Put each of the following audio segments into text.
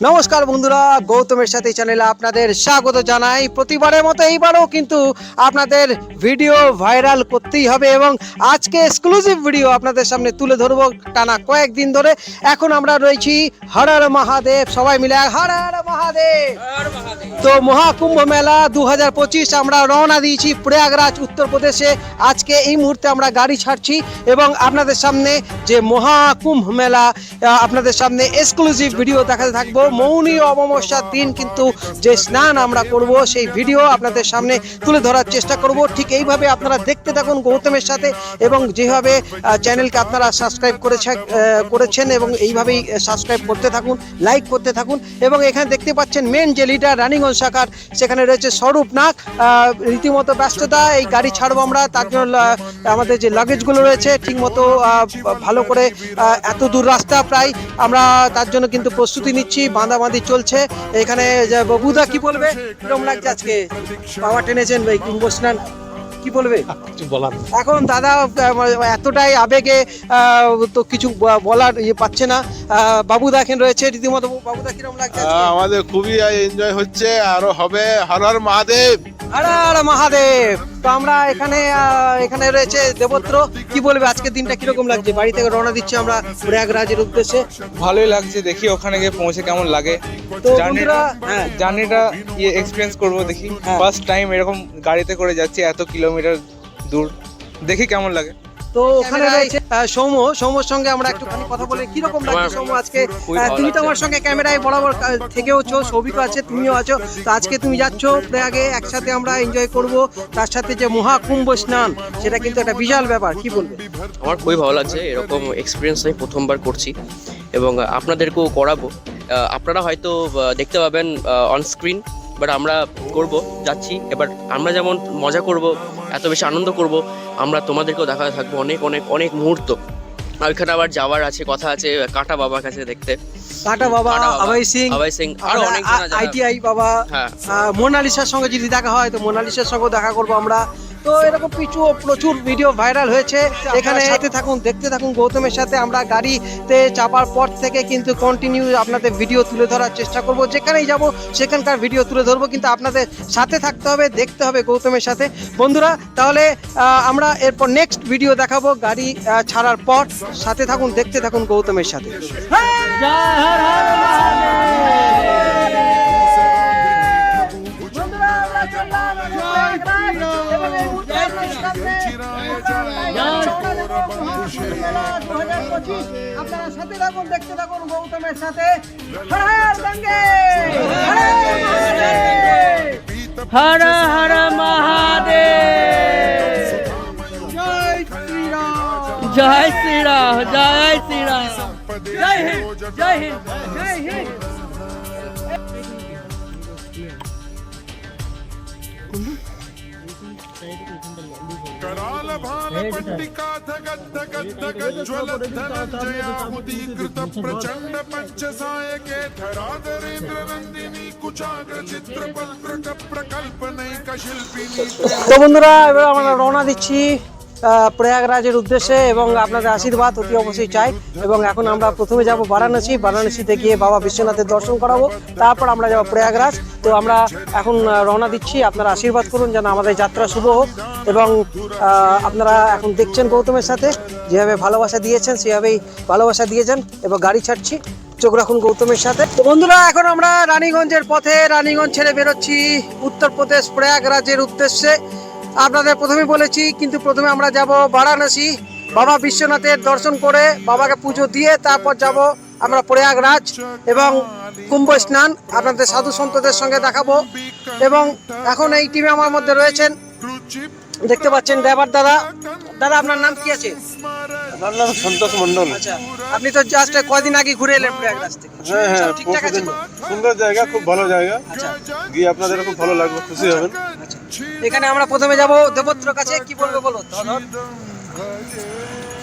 নমস্কার বন্ধুরা গৌতমের সাথে চ্যানেলে আপনাদের স্বাগত জানাই। প্রতিবারের মতো এইবারও কিন্তু আপনাদের ভিডিও ভাইরাল করতেই হবে এবং আজকে এক্সক্লুসিভ ভিডিও আপনাদের সামনে তুলে ধরবো টানা কয়েকদিন ধরে। এখন আমরা রয়েছি হরর মহাদেব সবাই মিলে হর হর মহাদেব। তো মহাকুম্ভ মেলা দু হাজার পঁচিশ আমরা রওনা দিয়েছি প্রয়াগরাজ উত্তরপ্রদেশে। আজকে এই মুহূর্তে আমরা গাড়ি ছাড়ছি এবং আপনাদের সামনে যে মহাকুম্ভ মেলা আপনাদের সামনে এক্সক্লুসিভ ভিডিও দেখাতে থাকব। মৌনী অমাবস্যার দিন কিন্তু যে স্নান আমরা করব, সেই ভিডিও আপনাদের সামনে তুলে ধরার চেষ্টা করব। ঠিক এইভাবে আপনারা দেখতে থাকুন গৌতমের সাথে এবং যেভাবে চ্যানেলকে আপনারা সাবস্ক্রাইব করেছে করেছেন এবং এইভাবেই সাবস্ক্রাইব করতে থাকুন লাইক করতে থাকুন এবং এখানে দেখতে পাচ্ছেন মেন যে লিডার রানিগঞ্জ শাখার সেখানে রয়েছে স্বরূপ নাগ। রীতিমতো ব্যস্ততা, এই গাড়ি ছাড়বো আমরা, তার জন্য আমাদের যে লাগেজগুলো রয়েছে, ঠিকমতো ভালো করে এত দূর রাস্তা প্রায়, আমরা তার জন্য কিন্তু প্রস্তুতি নিচ্ছি। বাঁধাবাঁধি চলছে। এখানে বুধা ববুদা কি বলবে? কিরম লাগছে আজকে বাবা টেনেছেন ভাই কুম্ভ স্নান কি বলবে? কিছু বলার এখন দাদা এতটাই আবেগে তো কিছু বলার ইয়ে পাচ্ছে না। বাবু দেখেন রয়েছে রীতিমতো বাবুদা কিরম লাগছে আমাদের খুবই এনজয় হচ্ছে আরও হবে। হর হর মহাদেব! হর হর মহাদেব! তো আমরা এখানে এখানে রয়েছে দেবত্র। কি বলবে আজকের দিনটা কীরকম লাগছে? বাড়ি থেকে রওনা দিচ্ছি আমরা প্রয়াগরাজের উদ্দেশ্যে। ভালোই লাগছে দেখি ওখানে গিয়ে পৌঁছে কেমন লাগে। তো জার্নিটা বন্ধুরা হ্যাঁ। জার্নিটা ইয়ে এক্সপিরিয়েন্স করব দেখি। হ্যাঁ। ফার্স্ট টাইম এরকম গাড়িতে করে যাচ্ছি এত কিলোমিটার দূর। দেখি কেমন লাগে। তো ওখানে রয়েছে আহ, সৌম্য। সৌম্যর সঙ্গে আমরা একটুখানি কথা বলে কীরকম লাগছে সৌম্য আজকে? তুমি তো আমার সঙ্গে ক্যামেরায় বরাবর থেকেওছো সৌভিকও আছে তুমিও আছো। তো আজকে তুমি যাচ্ছ প্রয়াগে একসাথে আমরা এনজয় করব। তার সাথে যে মহাকুম্ভ স্নান সেটা কিন্তু একটা বিশাল ব্যাপার কি বলবে? আমার খুবই ভালো লাগছে এরকম এক্সপিরিয়েন্স আমি প্রথমবার করছি। এবং আপনাদেরকেও করাবো। আপনারা হয়তো দেখতে পাবেন অন স্ক্রিন বাট আমরা করব যাচ্ছি। এবার আমরা যেমন মজা করব এত বেশি আনন্দ করব আমরা তোমাদেরকেও দেখা থাকব অনেক অনেক অনেক মুহূর্ত। আর ওইখানে আবার যাওয়ার আছে কথা আছে কাটা বাবার কাছে দেখতে। কাটা বাবা অভয় সিং। অভয় সিং আরও অনেক আইটিআই বাবা হ্যাঁ। মোনালিসার সঙ্গে যদি দেখা হয় তো মোনালিসার সঙ্গে দেখা করব আমরা। তো এরকম কিছু প্রচুর ভিডিও ভাইরাল হয়েছে। এখানে সাথে থাকুন দেখতে থাকুন গৌতমের সাথে। আমরা গাড়িতে চাপার পর থেকে কিন্তু কন্টিনিউ আপনাদের ভিডিও তুলে ধরার চেষ্টা করব। যেখানেই যাব সেখানকার ভিডিও তুলে ধরবো। কিন্তু আপনাদের সাথে থাকতে হবে দেখতে হবে গৌতমের সাথে। বন্ধুরা তাহলে আমরা এরপর নেক্সট ভিডিও দেখাবো গাড়ি ছাড়ার পর। সাথে থাকুন দেখতে থাকুন গৌতমের সাথে। আপনারা সাথে থাকুন দেখতে থাকুন গৌতমের সাথে! হর হর মহাদেব! জয় শ্রীরাম! জয় শ্রীরাম জয় শ্রীরাম। জয় হিন্দ জয় হিন্দ জয় হিন্দ। कराल भाल पंडिका धगत धगत धगत ज्वलत धनंजयामुदीकृत प्रचंड पंचसाय के धराधरेन्द्र नंदिनी कुचाग्र चित्र पत्र प्रकल्पनैक शिल्पिनी তো বন্ধুরা এবার আমরা রওনা দিচ্ছি আহ, প্রয়াগরাজের উদ্দেশ্যে এবং আপনাদের আশীর্বাদ অতি অবশ্যই চাই। এবং এখন আমরা প্রথমে যাব বারাণসী। বারাণসীতে গিয়ে বাবা বিশ্বনাথের দর্শন করাবো। তারপর আমরা যাব প্রয়াগরাজ। তো আমরা এখন রওনা দিচ্ছি। আপনারা আশীর্বাদ করুন যেন আমাদের যাত্রা শুভ হোক। এবং আপনারা এখন দেখছেন গৌতমের সাথে। যেভাবে ভালোবাসা দিয়েছেন, সেভাবেই ভালোবাসা দিয়েছেন। এবং গাড়ি ছাড়ছি। চোখ রাখুন গৌতমের সাথে। তো বন্ধুরা, এখন আমরা রানীগঞ্জের পথে রানীগঞ্জ ছেড়ে বেরোচ্ছি। উত্তরপ্রদেশ প্রয়াগরাজের উদ্দেশ্যে। আপনাদের প্রথমে বলেছি, কিন্তু প্রথমে আমরা যাব বারাণসী। বাবা বিশ্বনাথের দর্শন করে বাবাকে পুজো দিয়ে তারপর যাব আমরা প্রয়াগরাজ এবং কুম্ভ স্নান। আপনাদের সাধু সন্তদের সঙ্গে দেখাবো। এবং এখন এই টিমে আমার মধ্যে রয়েছেন। দেখতে পাচ্ছেন ড্রাইভার দাদা। দাদা, আপনার নাম কি আছে? আমার নাম সন্তোষ মন্ডল আচ্ছা আপনি তো জাস্ট কদিন আগে ঘুরে এলেন প্রয়াগরাজ থেকে। হ্যাঁ হ্যাঁ ঠিকঠাক আছে সুন্দর জায়গা খুব ভালো জায়গা। আচ্ছা। গিয়ে আপনাদের খুব ভালো লাগবে খুশি হবেন। আচ্ছা। এখানে আমরা প্রথমে যাব দেবত্র কাছে কি বলবে বলো?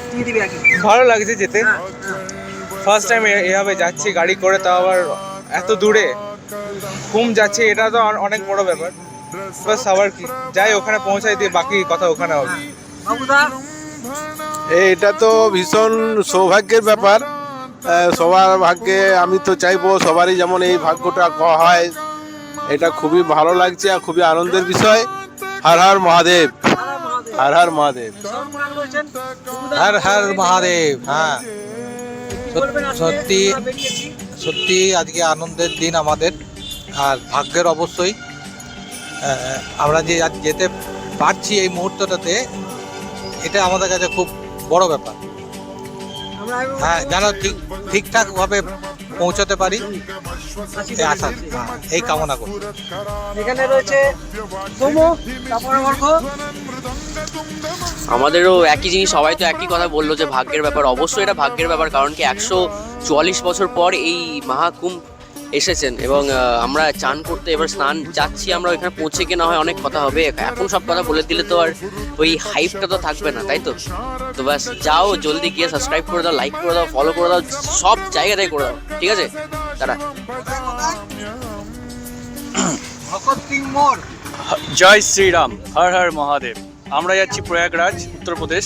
তুমি দিবি আগে। ভালো লাগছে যেতে। হ্যাঁ, ফার্স্ট টাইম এভাবে যাচ্ছি গাড়ি করে তাও আবার এত দূরে। ঘুম যাচ্ছে এটা তো অনেক বড় ব্যাপার। বাস আবার কি? যাই ওখানে পৌঁছাই দিয়ে বাকি কথা ওখানে হবে। বাবুদা এটা তো ভীষণ সৌভাগ্যের ব্যাপার। সবার ভাগ্যে আমি তো চাইব সবারই যেমন এই ভাগ্যটা হয়। এটা খুবই ভালো লাগছে আর খুবই আনন্দের বিষয়। হর হর মহাদেব হর হর মহাদেব। হর হর মহাদেব হ্যাঁ। সত্যি সত্যি আজকে আনন্দের দিন আমাদের আর ভাগ্যের অবশ্যই। আমরা যে আজ যেতে পারছি এই মুহূর্তটাতে এটা আমাদের কাছে খুব বড় ব্যাপার। হ্যাঁ যেন ঠিক ঠিকঠাকভাবে পৌঁছতে পারি এই আশা হ্যাঁ, এই কামনা করি। এখানে রয়েছে আমাদেরও একই জিনিস সবাই তো একই কথা বলল যে ভাগ্যের ব্যাপার। অবশ্যই এটা ভাগ্যের ব্যাপার কারণ কি একশো চুয়াল্লিশ বছর পর এই মহাকুম্ভ এসেছেন এবং আমরা চান করতে এবার স্নান যাচ্ছি আমরা ওইখানে পৌঁছে গিয়ে না হয় অনেক কথা হবে। এখন সব কথা বলে দিলে তো আর ওই হাইপটা তো থাকবে না তাই তো? তো ব্যাস, যাও, জলদি গিয়ে সাবস্ক্রাইব করে দাও লাইক করে দাও ফলো করে দাও, সব জায়গাটাই করে দাও, ঠিক আছে? তারা জয় শ্রীরাম, হর হর মহাদেব। আমরা যাচ্ছি প্রয়াগরাজ, উত্তরপ্রদেশ।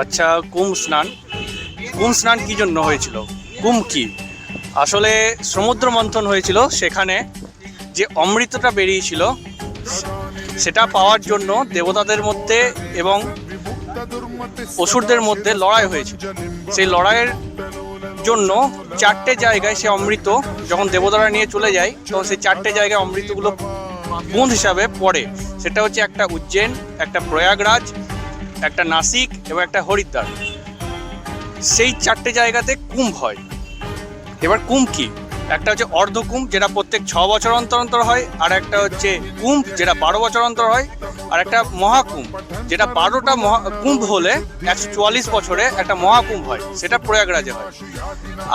আচ্ছা কুম্ভ স্নান। কুম্ভ স্নান কী জন্য হয়েছিল? কুম্ভ কি? আসলে সমুদ্র মন্থন হয়েছিল সেখানে যে অমৃতটা বেরিয়েছিল, সেটা পাওয়ার জন্য দেবতাদের মধ্যে এবং অসুরদের মধ্যে লড়াই হয়েছিল সেই লড়াইয়ের জন্য চারটে জায়গায় সে অমৃত যখন দেবতারা নিয়ে চলে যায়, তখন সেই চারটে জায়গায় অমৃতগুলো বুঁদ হিসাবে পড়ে। সেটা হচ্ছে একটা উজ্জৈন একটা প্রয়াগরাজ, একটা নাসিক এবং একটা হরিদ্বার। সেই চারটে জায়গাতে কুম্ভ হয়। এবার কুম্ভ কি? একটা হচ্ছে অর্ধ কুম্ভ যেটা প্রত্যেক ছ বছর অন্তর অন্তর হয়, আর একটা হচ্ছে কুম্ভ, যেটা বারো বছর অন্তর হয়, আর একটা মহাকুম্ভ, যেটা বারোটা কুম্ভ হলে একশো চুয়াল্লিশ বছরে একটা মহাকুম্ভ হয়, সেটা প্রয়াগরাজে হয়।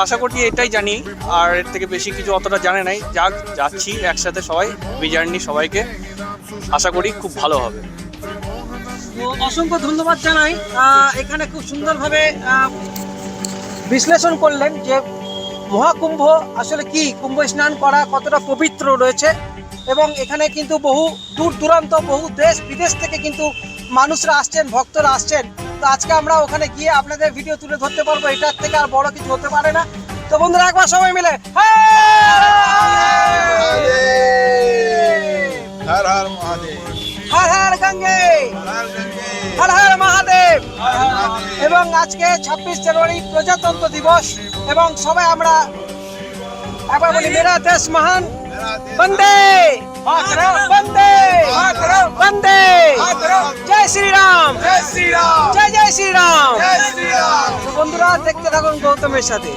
আশা করি এটাই জানি, আর এর থেকে বেশি কিছু অতটা জানে নাই। যাক, যাচ্ছি একসাথে সবাই বিজার্নি সবাইকে। আশা করি খুব ভালো হবে। অসংখ্য ধন্যবাদ জানাই। এখানে খুব সুন্দরভাবে বিশ্লেষণ করলেন যে মহাকুম্ভ আসলে কি? কুম্ভ স্নান করা কতটা পবিত্র রয়েছে? এবং এখানে কিন্তু বহু দূর দূরান্ত বহু দেশ বিদেশ থেকে কিন্তু মানুষরা আসছেন ভক্তরা আসছেন। তো আজকে আমরা ওখানে গিয়ে আপনাদের ভিডিও তুলে ধরতে পারব। এটার থেকে আর বড় কিছু হতে পারে না। তো বন্ধুরা একবার সবাই মিলে হর হর মহাদেব হর হর গঙ্গে! হর হর হর মহাদেব। এবং আজকে ছাব্বিশ জানুয়ারি প্রজাতন্ত্র দিবস। এবং সবাই আমরা একবার বলি মেরা দেশ মহান। বন্দে! বন্দে! বন্দে! জয় শ্রীরাম! জয় শ্রীরাম! জয় জয় শ্রীরাম! বন্ধুরা দেখতে থাকুন গৌতমের সাথে।